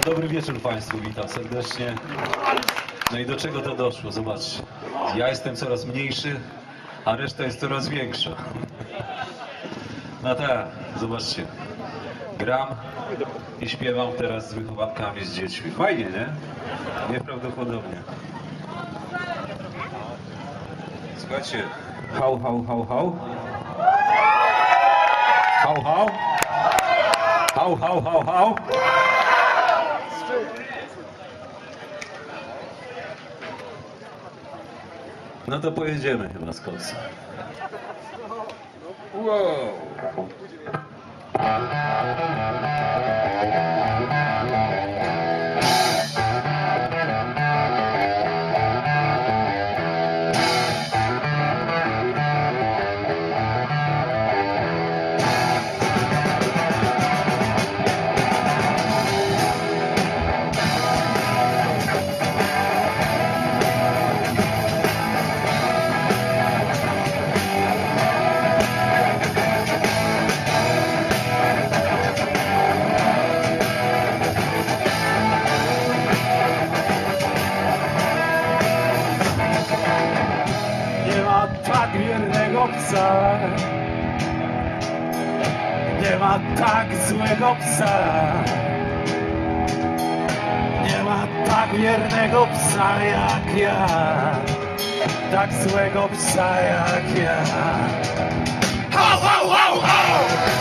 Dobry wieczór Państwu, witam serdecznie. No i do czego to doszło? Zobaczcie. Ja jestem coraz mniejszy, a reszta jest coraz większa. No tak, zobaczcie. Gram i śpiewam teraz z wychowankami, z dziećmi. Fajnie, nie? Nieprawdopodobnie. Słuchajcie, hał, hał, hał, hał. Hał, hał. Hał, hał, hał, hał. No to pojedziemy chyba z koksem. Wow. Tak wiernego psa. Nie ma tak złego psa. Nie ma tak wiernego psa jak ja. Tak złego psa jak ja. Ho, ho, ho! Ho,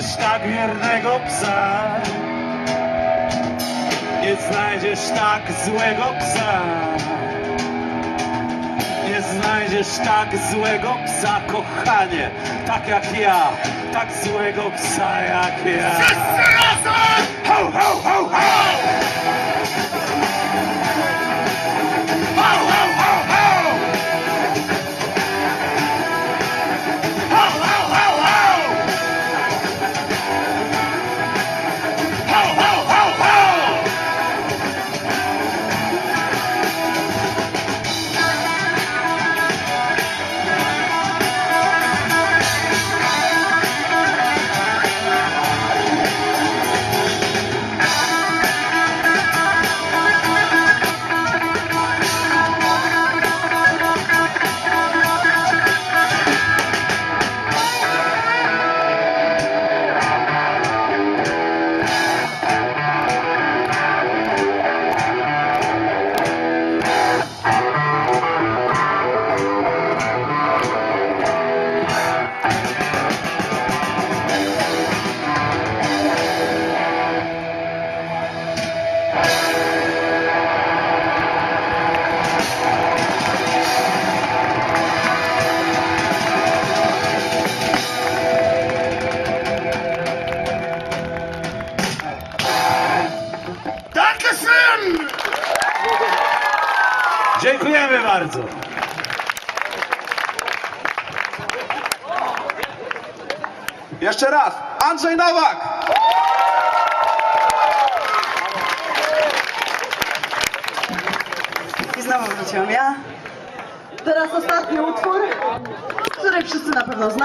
znajdziesz tak wiernego psa. Nie znajdziesz tak złego psa. Nie znajdziesz tak złego psa, kochanie Tak jak ja, tak złego psa jak ja. Ho, ho, ho, ho! Ho, Dziękujemy bardzo. Jeszcze raz, Andrzej Nowak! I znowu wróciłam ja. Teraz ostatni utwór, który wszyscy na pewno znają.